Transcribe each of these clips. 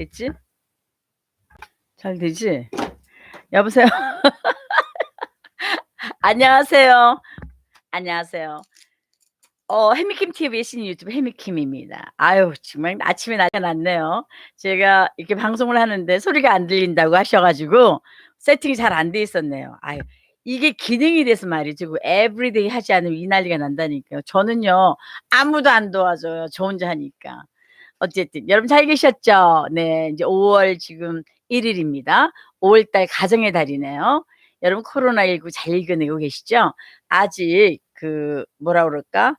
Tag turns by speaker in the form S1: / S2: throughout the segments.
S1: 됐지? 잘 되지? 여보세요? 안녕하세요. 안녕하세요. 어, 해미킴 TV의 신인 유튜브 해미킴입니다. 아유, 정말 아침에 난리가 났네요. 제가 이렇게 방송을 하는데 소리가 안 들린다고 하셔가지고 세팅이 잘 안 돼 있었네요. 아유, 이게 기능이 돼서 말이지. 그 에브리데이 하지 않으면 이 난리가 난다니까요. 저는요, 아무도 안 도와줘요. 저 혼자 하니까. 어쨌든, 여러분 잘 계셨죠? 네, 이제 5월 지금 1일입니다. 5월달 가정의 달이네요. 여러분 코로나19 잘 이겨내고 계시죠? 아직 그 뭐라 그럴까?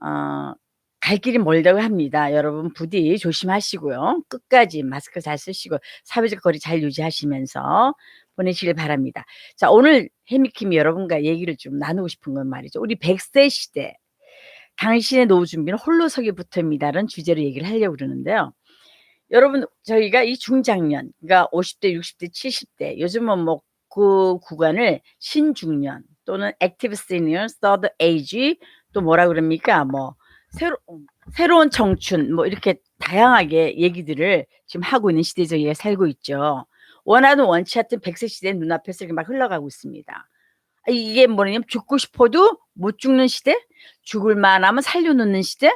S1: 어, 갈 길이 멀다고 합니다. 여러분 부디 조심하시고요. 끝까지 마스크 잘 쓰시고 사회적 거리 잘 유지하시면서 보내시길 바랍니다. 자, 오늘 해미킴이 여러분과 얘기를 좀 나누고 싶은 건 말이죠. 우리 100세 시대 당신의 노후 준비는 홀로 서기부터입니다라는 주제로 얘기를 하려고 그러는데요. 여러분 저희가 이 중장년 그러니까 50대, 60대, 70대 요즘은 뭐 그 구간을 신중년 또는 액티브 시니어, 서드 에이지 또 뭐라 그럽니까? 뭐 새로 새로운 청춘 뭐 이렇게 다양하게 얘기들을 지금 하고 있는 시대에 저희가 살고 있죠. 원하든 원치 않든 100세 시대 눈앞에서 이렇게 막 흘러가고 있습니다. 아, 이게 뭐냐면 죽고 싶어도 못 죽는 시대? 죽을 만하면 살려놓는 시대?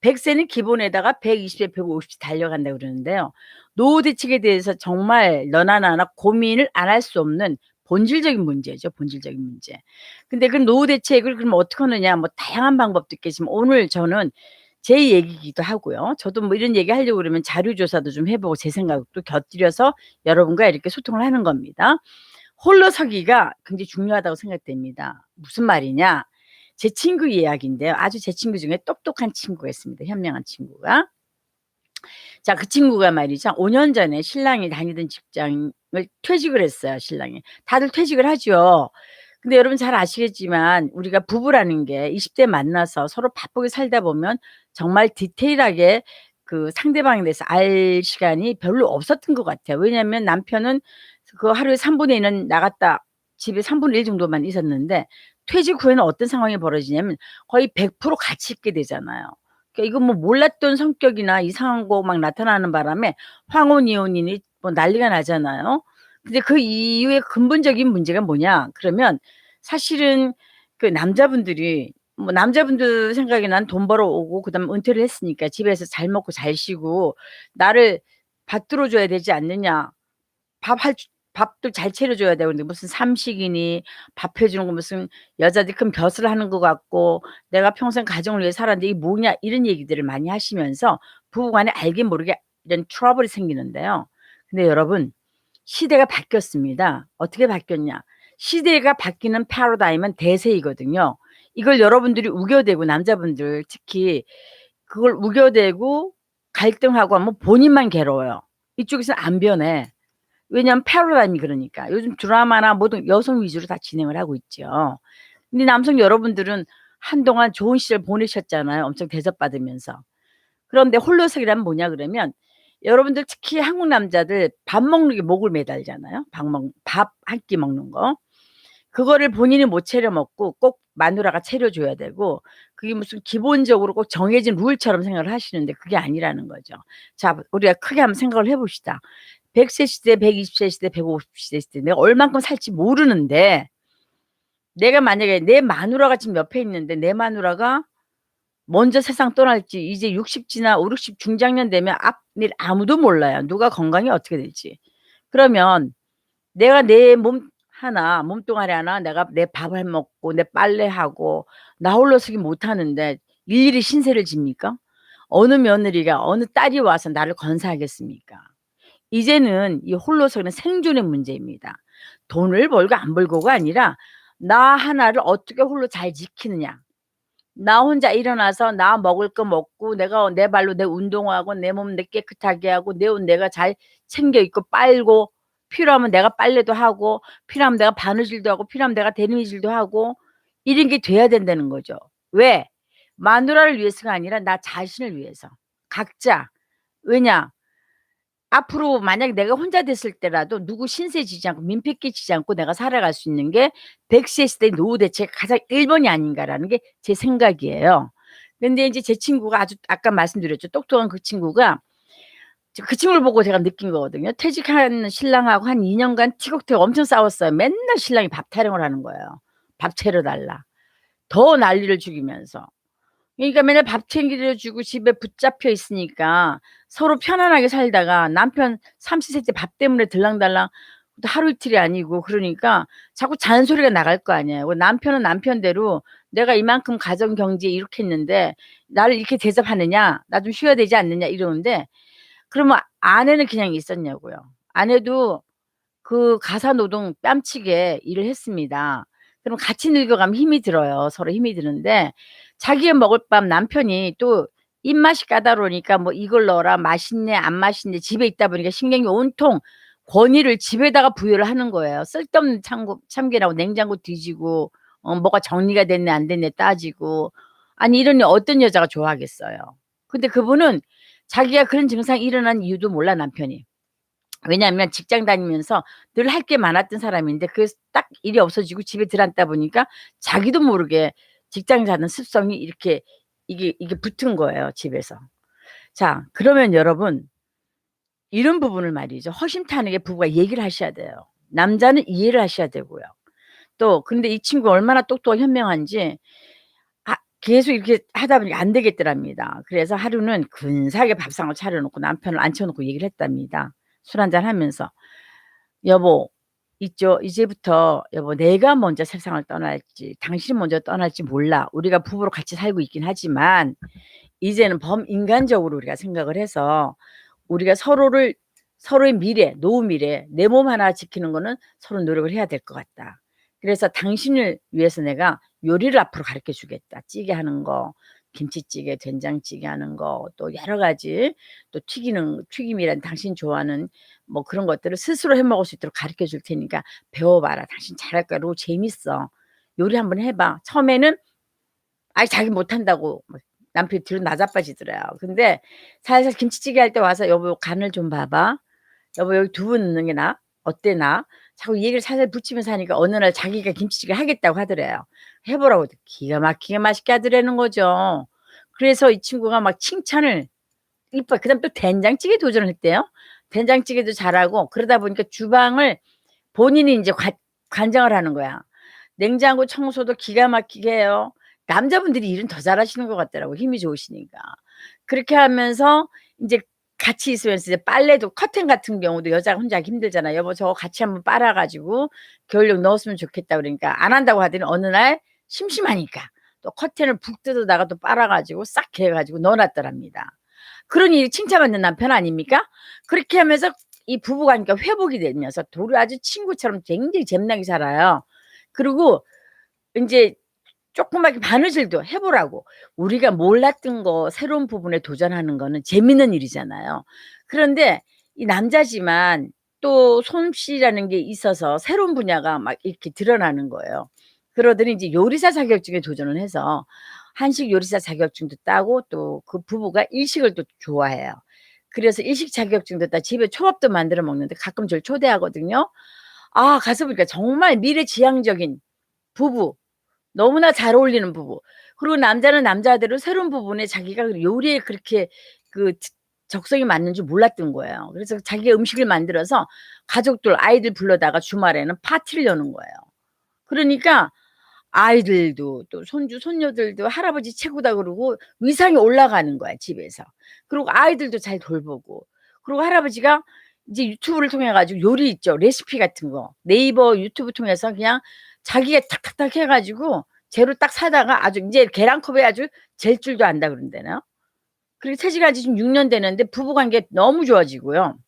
S1: 100세는 기본에다가 120세, 150세 달려간다고 그러는데요. 노후 대책에 대해서 정말 너나 나나 고민을 안 할 수 없는 본질적인 문제죠. 본질적인 문제. 근데 그 노후 대책을 그럼 어떻게 하느냐 뭐 다양한 방법도 있겠지만 오늘 저는 제 얘기기도 하고요. 저도 뭐 이런 얘기 하려고 그러면 자료 조사도 좀 해보고 제 생각도 곁들여서 여러분과 이렇게 소통을 하는 겁니다. 홀로 서기가 굉장히 중요하다고 생각됩니다. 무슨 말이냐? 제 친구 이야기인데요. 아주 제 친구 중에 똑똑한 친구가 있습니다. 현명한 친구가. 자, 그 친구가 말이죠. 5년 전에 신랑이 다니던 직장을 퇴직을 했어요, 신랑이. 다들 퇴직을 하죠. 근데 여러분 잘 아시겠지만 우리가 부부라는 게 20대 만나서 서로 바쁘게 살다 보면 정말 디테일하게 그 상대방에 대해서 알 시간이 별로 없었던 것 같아요. 왜냐하면 남편은 그 하루에 3분의 1은 나갔다 집에 3분의 1 정도만 있었는데 퇴직 후에는 어떤 상황이 벌어지냐면 거의 100% 같이 있게 되잖아요. 그러니까 이거 뭐 몰랐던 성격이나 이상한 거 막 나타나는 바람에 황혼 이혼이니 뭐 난리가 나잖아요. 근데 그 이유의 근본적인 문제가 뭐냐? 그러면 사실은 그 남자분들이 뭐 남자분들 생각에 난 돈 벌어오고 그다음에 은퇴를 했으니까 집에서 잘 먹고 잘 쉬고 나를 받들어 줘야 되지 않느냐. 밥 할 밥도 잘 차려줘야 되고 근데 무슨 삼식이니 밥 해주는 거 무슨 여자들이 큰 벼슬 하는 것 같고 내가 평생 가정을 위해 살았는데 이게 뭐냐 이런 얘기들을 많이 하시면서 부부간에 알게 모르게 이런 트러블이 생기는데요. 근데 여러분 시대가 바뀌었습니다. 어떻게 바뀌었냐? 시대가 바뀌는 패러다임은 대세이거든요. 이걸 여러분들이 우겨대고 남자분들 특히 그걸 우겨대고 갈등하고 하면 본인만 괴로워요. 이쪽에서는 안 변해. 왜냐하면 패러다임이 그러니까. 요즘 드라마나 모든 여성 위주로 다 진행을 하고 있죠. 근데 남성 여러분들은 한동안 좋은 시절 보내셨잖아요. 엄청 대접받으면서. 그런데 홀로서기란 뭐냐 그러면 여러분들 특히 한국 남자들 밥 먹는 게 목을 매달잖아요. 밥 한 끼 먹는 거. 그거를 본인이 못 차려 먹고 꼭 마누라가 차려 줘야 되고 그게 무슨 기본적으로 꼭 정해진 룰처럼 생각을 하시는데 그게 아니라는 거죠. 자, 우리가 크게 한번 생각을 해 봅시다. 100세 시대, 120세 시대, 150세 시대 내가 얼만큼 살지 모르는데 내가 만약에 내 마누라가 지금 옆에 있는데 내 마누라가 먼저 세상 떠날지 이제 60 지나 5, 60 중장년 되면 앞일 아무도 몰라요. 누가 건강이 어떻게 될지. 그러면 내가 내 몸 하나 몸뚱아리 하나 내가 내 밥을 먹고 내 빨래하고 나 홀로 서기 못하는데 일일이 신세를 집니까? 어느 며느리가 어느 딸이 와서 나를 건사하겠습니까? 이제는 이 홀로서기는 생존의 문제입니다. 돈을 벌고 안 벌고가 아니라 나 하나를 어떻게 홀로 잘 지키느냐. 나 혼자 일어나서 나 먹을 거 먹고 내가 내 발로 내 운동하고 내 몸 내 깨끗하게 하고 내 옷 내가 잘 챙겨 입고 빨고 필요하면 내가 빨래도 하고 필요하면 내가 바느질도 하고 필요하면 내가 데님질도 하고 이런 게 돼야 된다는 거죠. 왜? 마누라를 위해서가 아니라 나 자신을 위해서. 각자. 왜냐? 앞으로 만약에 내가 혼자 됐을 때라도 누구 신세 지지 않고 민폐 끼치지 않고 내가 살아갈 수 있는 게 100세 시대 노후 대책 가장 1번이 아닌가라는 게 제 생각이에요. 근데 이제 제 친구가 아주 아까 말씀드렸죠. 똑똑한 그 친구가 그 친구를 보고 제가 느낀 거거든요. 퇴직한 신랑하고 한 2 년간 티격태격 엄청 싸웠어요. 맨날 신랑이 밥 타령을 하는 거예요. "밥 차려 달라." 더 난리를 죽이면서. 그러니까 맨날 밥 챙겨 주고 집에 붙잡혀 있으니까 서로 편안하게 살다가 남편 삼시세끼 밥 때문에 들랑달랑 하루 이틀이 아니고 그러니까 자꾸 잔소리가 나갈 거 아니에요. 그 남편은 남편대로 '내가 이만큼 가정 경제에 이렇게 했는데 나를 이렇게 대접하느냐. 나 좀 쉬어야 되지 않느냐.' 이러는데 그러면 아내는 그냥 있었냐고요. 아내도 그 가사 노동 뺨치게 일을 했습니다. 그럼 같이 늙어가면 힘이 들어요. 서로 힘이 드는데 자기가 먹을 밥 남편이 또 입맛이 까다로우니까 뭐 "이걸 넣어라. 맛있네. 안 맛있네." 집에 있다 보니까 신경이 온통 권위를 집에다가 부여를 하는 거예요. 쓸데없는 참고 참견하고 냉장고 뒤지고 어 뭐가 정리가 됐네 안 됐네 따지고. 아니 이러니 어떤 여자가 좋아하겠어요. 근데 그분은 자기가 그런 증상이 일어난 이유도 몰라 남편이. 왜냐하면 직장 다니면서 늘 할 게 많았던 사람인데 그게 딱 일이 없어지고 집에 들어앉다 보니까 자기도 모르게 직장 가는 습성이 이렇게 이게 이게 붙은 거예요 집에서. 자 그러면 여러분 이런 부분을 말이죠. 허심탄회하게 부부가 얘기를 하셔야 돼요. 남자는 이해를 하셔야 되고요. 또 근데 이 친구가 얼마나 똑똑하고 현명한지 아 계속 이렇게 하다 보니까 안 되겠더랍니다. 그래서 하루는 근사하게 밥상을 차려 놓고 남편을 앉혀 놓고 얘기를 했답니다. 술 한잔 하면서 "여보 있죠. 이제부터 여보 내가 먼저 세상을 떠날지 당신이 먼저 떠날지 몰라. 우리가 부부로 같이 살고 있긴 하지만 이제는 범인간적으로 우리가 생각을 해서 우리가 서로를 서로의 미래, 노후 미래, 내 몸 하나 지키는 거는 서로 노력을 해야 될 것 같다. 그래서 당신을 위해서 내가 요리를 앞으로 가르쳐 주겠다. 찌개 하는 거, 김치찌개, 된장찌개 하는 거 또 여러 가지 또 튀기는 튀김이란 당신이 좋아하는 뭐 그런 것들을 스스로 해 먹을 수 있도록 가르쳐 줄 테니까 배워 봐라. 당신 잘할 거야. 그리고 재밌어. 요리 한번 해 봐." 처음에는 아이 자기 못한다고 막 남편이 뒤로 나자빠지더래요. 근데 살살 김치찌개 할 때 와서 "여보 간을 좀 봐 봐. 여보 여기 두부 넣는 게 나? 어때 나?" 자꾸 이 얘기를 살살 붙이면서 하니까 어느 날 자기가 김치찌개 하겠다고 하더래요. 해 보라고 기가 막히게 맛있게 하더라는 거죠. 그래서 이 친구가 막 칭찬을 이뻐 그다음에 또 된장찌개 도전을 했대요. 된장찌개도 잘하고 그러다 보니까 주방을 본인이 인제 관 관장을 하는 거야. 냉장고 청소도 기가 막히게 해요. 남자분들이 일은 더 잘하시는 것 같더라고요 힘이 좋으시니까. 그렇게 하면서 인제 같이 있으면서 이제 빨래도 커튼 같은 경우도 여자가 혼자 하기 힘들잖아요. "여보 저거 같이 한번 빨아 가지고 겨울용 넣었으면 좋겠다." 그러니까 안 한다고 하더니 어느 날 심심하니까 또 커튼을 북 뜯어다가 또 빨아 가지고 싹개 가지고 넣어 놨더랍니다. 그러니 칭찬받는 남편 아닙니까? 그렇게 하면서 이 부부 관계가 회복이 되면서 둘이 아주 친구처럼 굉장히 잼나게 살아요. 그리고 인제 조그맣게 바느질도 해 보라고. 우리가 몰랐던 거 새로운 부분에 도전하는 거는 재밌는 일이잖아요. 그런데 이 남자지만 또 솜씨라는 게 있어서 새로운 분야가 막 이렇게 드러나는 거예요. 그러더니 이제 요리사 자격증에 도전을 해서 한식 요리사 자격증도 따고 또 그 부부가 일식을 또 좋아해요. 그래서 일식 자격증도 따 집에 초밥도 만들어 먹는데 가끔 저를 초대하거든요. 아 가서 보니까 정말 미래지향적인 부부. 너무나 잘 어울리는 부부. 그리고 남자는 남자대로 새로운 부분에 자기가 그 요리에 그렇게 그트 적성이 맞는 줄 몰랐던 거예요. 그래서 자기가 음식을 만들어서 가족들 아이들 불러다가 주말에는 파티를 여는 거예요. 그러니까 아이들도 또 손주 손녀들도 "할아버지 최고다." 그러고 위상이 올라가는 거야 집에서. 그리고 아이들도 잘 돌보고 그리고 할아버지가 이제 유튜브를 통해 가지고 요리 있죠. 레시피 같은 거 네이버 유튜브 통해서 그냥 자기가 탁탁탁 해 가지고 재료 딱 사다가 아주 인제 계란컵에 아주 잴 줄도 안다 그런다네요. 그리고 퇴직한 지 지금 6년 되는데 부부 관계 너무 좋아지고요.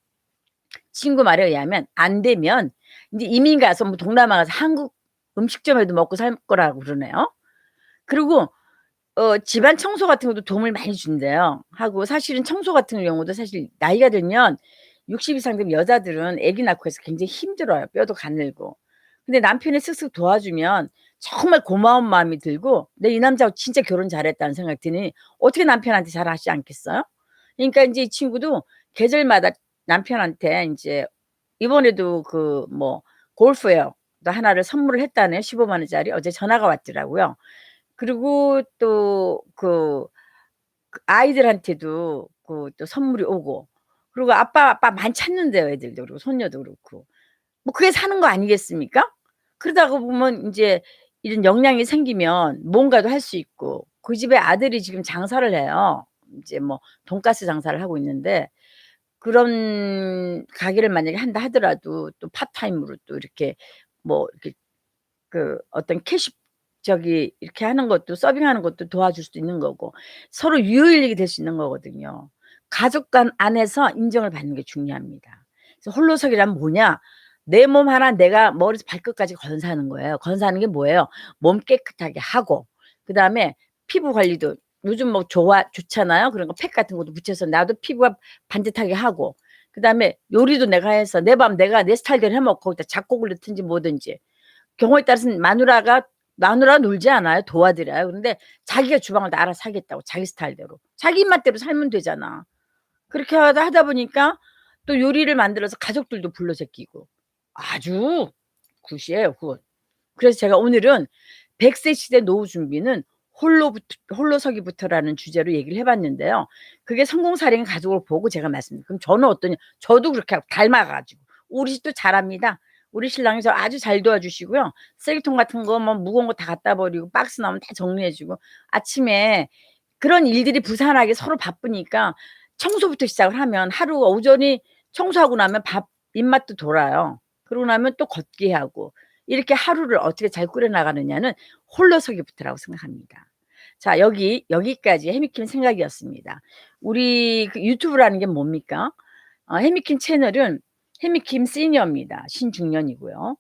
S1: 친구 말에 의하면 안 되면 인제 이민 가서 뭐 동남아 가서 한국 음식점에도 먹고 살 거라고 그러네요. 그리고 어 집안 청소 같은 것도 도움을 많이 준대요. 하고 사실은 청소 같은 경우도 사실 나이가 들면 60 이상 되면 여자들은 아기 낳고 해서 굉장히 힘들어요, 뼈도 가늘고. 근데 남편이 쓱쓱 도와주면 정말 고마운 마음이 들고 '내 이 남자하고 진짜 결혼 잘했다.'는 생각이 드니 어떻게 남편한테 잘하지 않겠어요? 그러니까 인제 이 친구도 계절마다 남편한테 인제 이번에도 그 뭐 골프웨어 도 하나를 선물을 했다네요. 150,000 원짜리. 어제 전화가 왔더라고요. 그리고 또그 그 아이들한테도 그 또 선물이 오고 그리고 아빠, 아빠 많이 찾는데요, 애들도 그리고 손녀도 그렇고. 뭐 그게 사는 거 아니겠습니까? 그러다가 보면 인제 이런 역량이 생기면 뭔가도 할 수 있고 그 집에 아들이 지금 장사를 해요. 인제 뭐 돈가스 장사를 하고 있는데 그런 가게를 만약에 한다 하더라도 또 파트타임으로 또 이렇게 뭐 이렇게 그 어떤 캐시 저기 이렇게 하는 것도 서빙하는 것도 도와줄 수도 있는 거고 서로 유효인력이 될 수 있는 거거든요. 가족 간 안에서 인정을 받는 게 중요합니다. 그래서 홀로서기란 뭐냐? 내 몸 하나 내가 머리에서 발끝까지 건사하는 거예요. 건사하는 게 뭐예요? 몸 깨끗하게 하고 그다음에 피부 관리도 요즘 뭐 좋아 좋잖아요. 그런 거 팩 같은 것도 붙여서 나도 피부가 반듯하게 하고 그 다음에 요리도 내가 해서 내 밥 내가 내 스타일대로 해 먹고 거기다 작곡을 넣든지 뭐든지. 경우에 따라서는 마누라가 마누라가 놀지 않아요. 도와드려요. 그런데 자기가 주방을 다 알아서 하겠다고 자기 스타일대로. 자기 입맛대로 살면 되잖아. 그렇게 하다 하다 보니까 또 요리를 만들어서 가족들도 불러 제끼고 아주 굿이에요, 굿. 그래서 제가 오늘은 100세 시대 노후 준비는 홀로부터 홀로서기부터라는 주제로 얘기를 해 봤는데요. 그게 성공 사례인 가족을 보고 제가 말씀드린 그럼 저는 어떠냐? 저도 그렇게 하고 닮아 가지고 우리 집도 잘합니다. 우리 신랑이 저 아주 잘 도와주시고요. 쓰레기통 같은 거 뭐 무거운 거 다 갖다 버리고 박스 나오면 다 정리해 주고 아침에 그런 일들이 부산하게 서로 바쁘니까 청소부터 시작을 하면 하루 오전이 청소하고 나면 밥 입맛도 돌아요. 그러고 나면 또 걷기 하고 이렇게 하루를 어떻게 잘 꾸려 나가느냐는 홀로서기부터라고 생각합니다. 자, 여기 여기까지 해미킴 생각이었습니다. 우리 그 유튜브라는 게 뭡니까? 어 해미킴 채널은 해미킴 시니어입니다. 신중년이고요.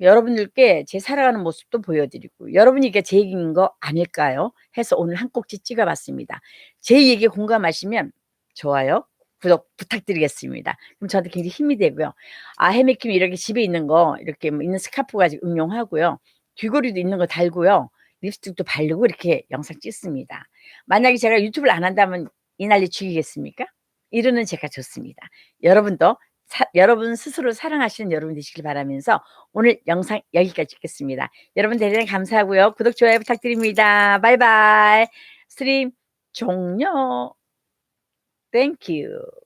S1: 여러분들께 제 살아가는 모습도 보여 드리고 여러분이 이게 제 얘기인 거 아닐까요? 해서 오늘 한 꼭지 찍어 봤습니다. 제 얘기에 공감하시면 좋아요, 구독 부탁드리겠습니다. 그럼 저한테 굉장히 힘이 되고요. 아 해미킴이 이렇게 집에 있는 거 이렇게 뭐 있는 스카프 가지고 응용하고요. 귀걸이도 있는 거 달고요. 립스틱도 바르고 이렇게 영상 찍습니다. 만약에 제가 유튜브를 안 한다면 이 난리 죽이겠습니까? 이러는 제가 좋습니다. 여러분도 사 여러분 스스로 사랑하시는 여러분 되시길 바라면서 오늘 영상 여기까지 찍겠습니다. 여러분 대단히 감사하고요. 구독, 좋아요 부탁드립니다. 바이바이. 스트림 종료. 땡큐.